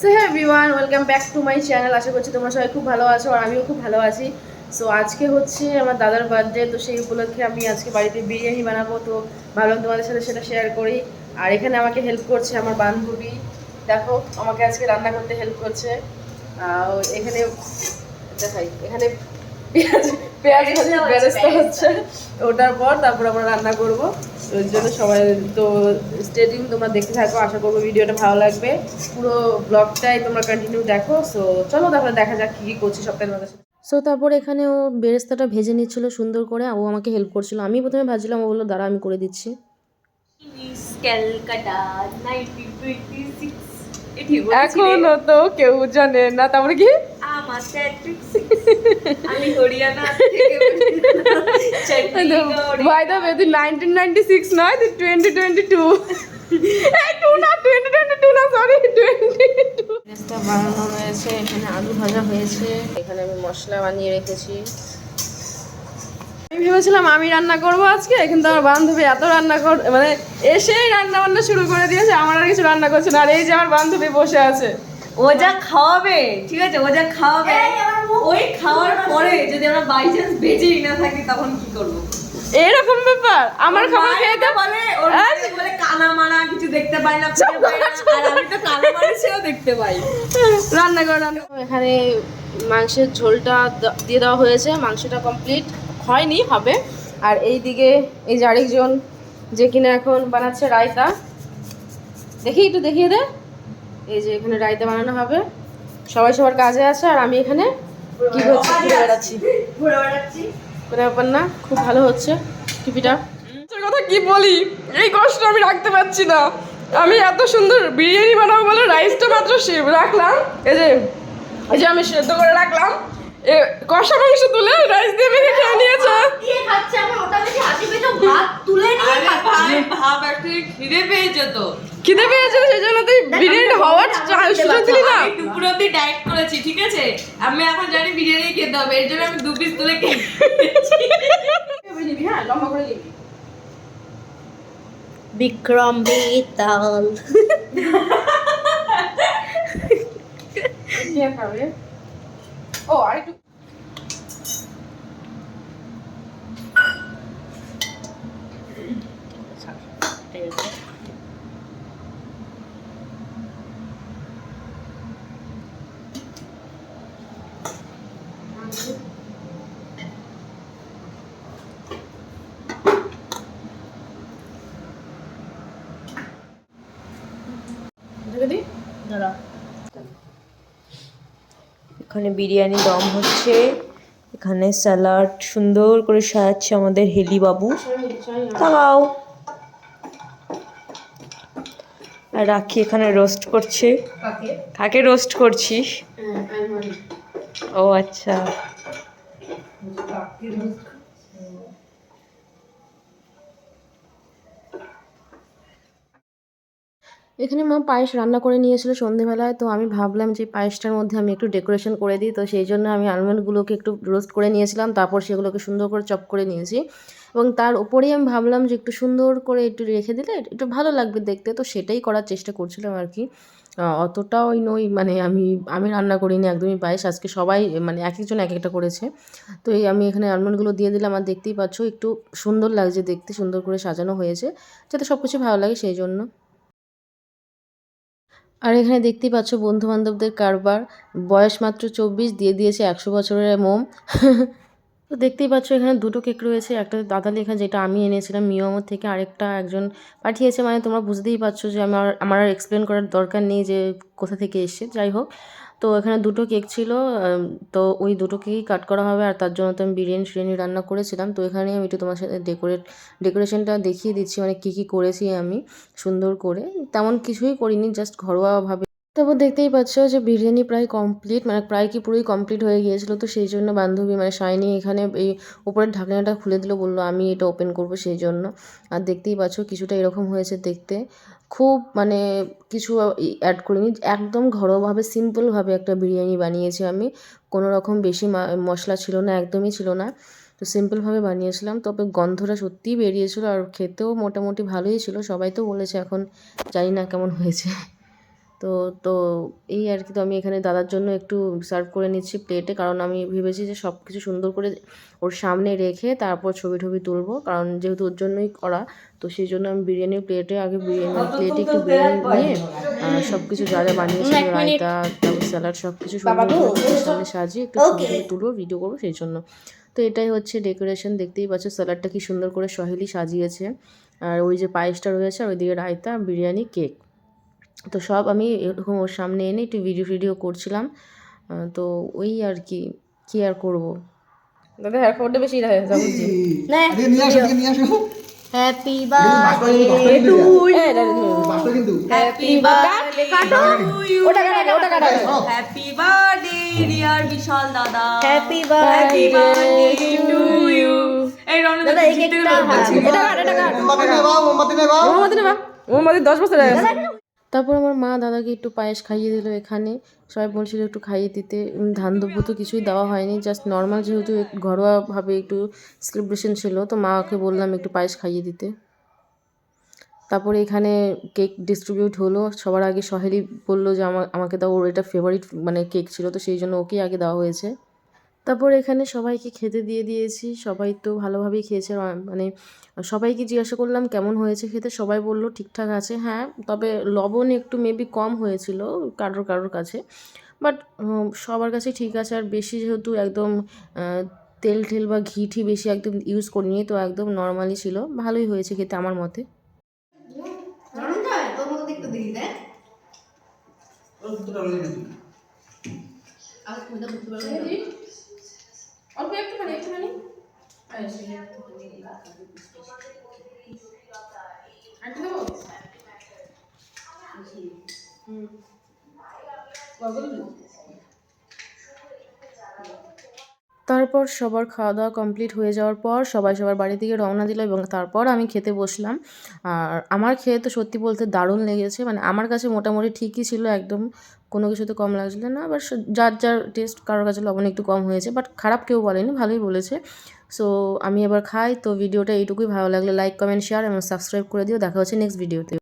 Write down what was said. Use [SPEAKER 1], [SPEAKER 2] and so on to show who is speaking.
[SPEAKER 1] So হ্যাঁ everyone welcome back to my channel আশা করছি তোমরা সবাই খুব ভালো আছো আর আমিও খুব ভালো আছি। সো আজকে হচ্ছে আমার দাদার বার্থডে তো সেই উপলক্ষে আমি আজকে বাড়িতে বিরিয়ানি বানাবো। তো ভাবলাম তোমাদের সাথে সেটা শেয়ার করি। আর এখানে আমাকে হেল্প করছে আমার বান্ধবী। দেখো, আমাকে আজকে রান্না করতে হেল্প করছে। এখানে, দেখাই, এখানে পেঁয়াজ ভাজি বেরেস্তা হচ্ছে। ওটার পর তারপর আমরা রান্না করব। ওই জন্য সবাই তো স্টেডিং তোমরা দেখতে থাকো। আশা করব ভিডিওটা ভালো লাগবে। পুরো ব্লগটাই তোমরা কন্টিনিউ দেখো। সো চলো তারপরে দেখা যাক কী কী করছি সপ্তাহের মধ্যে।
[SPEAKER 2] সো তারপর এখানে ও বেরেস্তাটা ভেজে নিচ্ছিল সুন্দর করে। ও আমাকে হেল্প করছিল। আমি প্রথমে ভাজছিলাম। ও বলল দাঁড়া আমি করে দিচ্ছি।
[SPEAKER 1] এখনও তো কেউ জানে না। তারপরে কি?
[SPEAKER 3] আমার ট্যাট্রিক আমি হরিয়ানা থেকে
[SPEAKER 1] বাই দ্য ওয়ে তুই নাইনটিন নাইনটি সিক্স নয় তুই টোয়েন্টি টোয়েন্টি টু টু না টোয়েন্টি টোয়েন্টি টু না সরি টোয়েন্টি টু
[SPEAKER 2] বানানো হয়েছে এখানে আলু ভাজা হয়েছে। এখানে আমি মশলা বানিয়ে রেখেছি।
[SPEAKER 1] আমি ভেবেছিলাম আমি রান্না করব আজকে কিন্তু আমার বান্ধবী এত রান্না কর মানে এসেই রান্না বান্না শুরু করে দিয়েছে আমার আর কিছু রান্না করছে না আর এই যে আমার বান্ধবী বসে আছে।
[SPEAKER 3] ও যা খাওয়াবে ঠিক আছে? ও যা খাওয়াবে ওই খাওয়ার পরে যদি আমরা বাই চান্স বেঁচেই না থাকি তখন কি করব?
[SPEAKER 1] এরকম ব্যাপার? আমার খাবার খেয়ে
[SPEAKER 3] এটা বলে বলে কানা মানা কিছু দেখতে পাই না আর আমি তো কানা মানা সেও দেখতে পাই।
[SPEAKER 1] রান্না করে রান্না
[SPEAKER 2] এখানে মাংসের ঝোলটা দিয়ে দেওয়া হয়েছে। মাংসটা কমপ্লিট
[SPEAKER 1] হয়নি হবে। আর এই দিকে এই যে আরেকজন যে কিনা এখন বানাচ্ছে রায়তা। দেখি একটু দেখিয়ে দে। এই যে এখানে রায়তা বানানো হবে। সবাই সবার কাজে আছে আর আমি এখানে কি হচ্ছে? ঘুরে বেড়াচ্ছি।
[SPEAKER 3] ঘুরে বেড়াচ্ছি।
[SPEAKER 1] কোনো ব্যাপার না খুব ভালো হচ্ছে। টিভিটা। কথা কি বলি? এই কষ্ট আমি রাখতে পারছি না। আমি এত সুন্দর বিরিয়ানি বানাবো বলে রাইসটা মাত্র সে- রাখলাম। এই যে এই যে আমি সেদ্ধ করে রাখলাম। এ কষা মাংস তুলে রাইস দিয়ে মেখে খেয়ে নিয়েছে।
[SPEAKER 3] দিয়ে খাচ্ছে আমার ওটা দেখে হাসি পেয়েছে ভাত তুলে নিয়ে খাচ্ছে। ভাব একটু খিদে পেয়েছে তো।
[SPEAKER 1] খিদে পেয়েছে সেই জন্য তুই বিরিয়ানি হওয়ার চা- সুযোগ দিলি না
[SPEAKER 3] ডায়েট করেছি ঠিক আছে? আমি এখন জানি বিরিয়ানি খেতে হবে এর জন্য আমি দু পিস তুলে খেয়ে
[SPEAKER 1] নিবি হ্যাঁ লম্বা করে নিবি।
[SPEAKER 2] বিক্রম বেতাল।
[SPEAKER 1] ও আরেকটু ঢেকে দিই
[SPEAKER 2] দাঁড়া এখানে বিরিয়ানি দম হচ্ছে। এখানে স্যালাড সুন্দর করে সাজাচ্ছে আমাদের হেলি বাবু। তাকাও আর রাখি এখানে রোস্ট করছে।
[SPEAKER 1] কাকে?
[SPEAKER 2] কাকে রোস্ট করছিস?
[SPEAKER 1] হ্যাঁ
[SPEAKER 2] ও আচ্ছা। এখানে মা পায়েস রান্না করে নিয়েছিল সন্ধেবেলায়, তো আমি ভাবলাম যে পায়েসটার মধ্যে আমি একটু ডেকোরেশন করে দিই, তো সেই জন্য আমি আলমন্ডগুলোকে একটু রোস্ট করে নিয়েছিলাম, তারপর সেগুলোকে সুন্দর করে চপ করে নিয়েছি। এবং তার উপরেই আমি ভাবলাম যে একটু সুন্দর করে একটু রেখে দিলে একটু ভালো লাগবে দেখতে, তো সেটাই করার চেষ্টা করছিলাম আর কি। অতটাও ওই নই মানে আমি আমি রান্না করিনি, একদমই পায়েস, আজকে সবাই মানে এক একজন এক একটা করেছে। তো এই আমি এখানে আলমন্ডগুলো দিয়ে দিলাম, আর দেখতেই পাচ্ছ একটু সুন্দর লাগছে দেখতে, সুন্দর করে সাজানো হয়েছে, যাতে সব কিছু ভালো লাগে সেই জন্য। আর এখানে দেখতেই পাচ্ছ বন্ধু বান্ধবদের কারবার। বয়স মাত্র চব্বিশ, দিয়ে দিয়েছে একশো বছরের মোম। তো দেখতেই পাচ্ছ এখানে দুটো কেক রয়েছে, একটা দাদা লেখা যেটা আমি এনেছিলাম মিয়মর থেকে আরেকটা একজন পাঠিয়েছে। মানে তোমরা বুঝতেই পারছ যে আমার আমার আর এক্সপ্লেন করার দরকার নেই যে কোথা থেকে এসছে, যাই হোক। তো এখানে দুটো কেক ছিল তো ওই দুটো কেকই কাট করা হবে আর তার জন্য তো আমি বিরিয়ানি ফিরিয়ানি রান্না করেছিলাম। তো এখানে আমি একটু তোমার সাথে ডেকোরেট ডেকোরেশনটা দেখিয়ে দিচ্ছি মানে কী কী করেছি আমি সুন্দর করে। তেমন কিছুই করিনি জাস্ট ঘরোয়াভাবে তারপর দেখতেই পাচ্ছ যে বিরিয়ানি প্রায় কমপ্লিট মানে প্রায় কি পুরোই কমপ্লিট হয়ে গিয়েছিল। তো সেই জন্য বান্ধবী মানে শাইনি এখানে এই উপরের ঢাকনাটা খুলে দিল, বলল, আমি এটা ওপেন করব সেই জন্য। আর দেখতেই পাচ্ছ কিছুটা এরকম হয়েছে দেখতে। খুব মানে কিছু অ্যাড করিনি। একদম ঘরোয়াভাবে সিম্পলভাবে একটা বিরিয়ানি বানিয়েছি আমি। কোনো রকম বেশি মশলা ছিল না, একদমই ছিল না। তো সিম্পলভাবে বানিয়েছিলাম। তবে গন্ধটা সত্যিই বেরিয়েছিল আর খেতেও মোটামুটি ভালোই ছিল। সবাই তো বলেছে এখন, জানি না কেমন হয়েছে। তো তো এই আর কি তো আমি এখানে দাদার জন্য একটু সার্ভ করে নিচ্ছি প্লেটে কারণ আমি ভেবেছি যে সব কিছু সুন্দর করে ওর সামনে রেখে তারপর ছবি টবি তুলবো। কারণ যেহেতু ওর জন্যই করা তো সেই জন্য আমি বিরিয়ানির প্লেটে আগে বিরিয়ানি প্লেটে একটু বিরিয়ানি নিয়ে সব কিছু যা যা বানিয়েছিল রায়তা তারপর স্যালাড সব কিছু সুন্দর করে সামনে সাজিয়ে একটু ছবি টবি তুলবো ভিডিও করব সেই জন্য। তো এটাই হচ্ছে ডেকোরেশন দেখতেই পাচ্ছ স্যালাডটা কি সুন্দর করে সহেলি সাজিয়েছে। আর ওই যে পায়েসটা রয়েছে আর ওইদিকে রায়তা বিরিয়ানি কেক তো সব আমি এরকম ওর সামনে এনে একটু ভিডিও ভিডিও করছিলাম। তো ওই আর কি কি আর করব?
[SPEAKER 1] দাদা হেয়ার কাটটা বেশি রাখে যা বুঝছি।
[SPEAKER 4] আরে নিয়ে আসো এদিকে নিয়ে আসো।
[SPEAKER 3] হ্যাপি হ্যাপি বার্থডে
[SPEAKER 1] ওটা কাটা ওটা কাটা।
[SPEAKER 3] হ্যাপি বার্থডে ডিয়ার বিশাল দাদা।
[SPEAKER 1] Happy
[SPEAKER 3] happy birthday to you এই রনি দাদা এই কেকটা
[SPEAKER 1] এটা কাট এটা কাট।
[SPEAKER 4] মোমবাতি নে বাবা মোমবাতি নে বাবা
[SPEAKER 1] মোমবাতি নেবা মোমবাতি দশ বছর হয়ে গেছে
[SPEAKER 2] তারপর আমার মা দাদাকে একটু পায়েস খাইয়ে দিল এখানে। সবাই বলছিল একটু খাইয়ে দিতে। ধান দ্রব্য তো কিছুই দেওয়া হয়নি। জাস্ট নর্মাল যেহেতু ঘরোয়াভাবে একটু সেলিব্রেশন ছিল, তো মাকে বললাম একটু পায়েস খাইয়ে দিতে। তারপরে এখানে কেক ডিস্ট্রিবিউট হলো। সবার আগে সহেলি বলল যে, আমা, আমাকে দাও, ওর এটা ফেভারিট মানে কেক ছিল, তো সেই জন্য ওকেই আগে দেওয়া হয়েছে। তারপর এখানে সবাইকে খেতে দিয়ে দিয়েছি। সবাই তো ভালোভাবেই খেয়েছে। মানে সবাইকে জিজ্ঞাসা করলাম কেমন হয়েছে খেতে? সবাই বলল ঠিকঠাক আছে। হ্যাঁ তবে লবণ একটু মেবি কম হয়েছিল কারোর কারোর কাছে। বাট সবার কাছে ঠিক আছে। আর বেশি যেহেতু একদম তেল ঠেল বা ঘি ঠি বেশি একদম ইউজ করিনি তো একদম নর্মালি ছিল। ভালোই হয়েছে খেতে আমার মতে।
[SPEAKER 1] অল্প একটুখানি একটুখানি আরেকটু দেবো? হুম।
[SPEAKER 2] তারপর সবার খাওয়া দাওয়া কমপ্লিট হয়ে যাওয়ার পর সবাই সবার বাড়ি থেকে রওনা দিল এবং তারপর আমি খেতে বসলাম। আর আমার খেয়ে তো সত্যি বলতে দারুণ লেগেছে। মানে আমার কাছে মোটামুটি ঠিকই ছিল একদম। কোনো কিছুতে কম লাগছিল না। আবার যার যার টেস্ট কারোর কাছে লবণ একটু কম হয়েছে। বাট খারাপ কেউ বলেনি, ভালোই বলেছে। সো আমি এবার খাই। তো ভিডিওটা এইটুকুই ভালো লাগলে লাইক কমেন্ট শেয়ার এবং সাবস্ক্রাইব করে দিও। দেখা হচ্ছে নেক্সট ভিডিওতে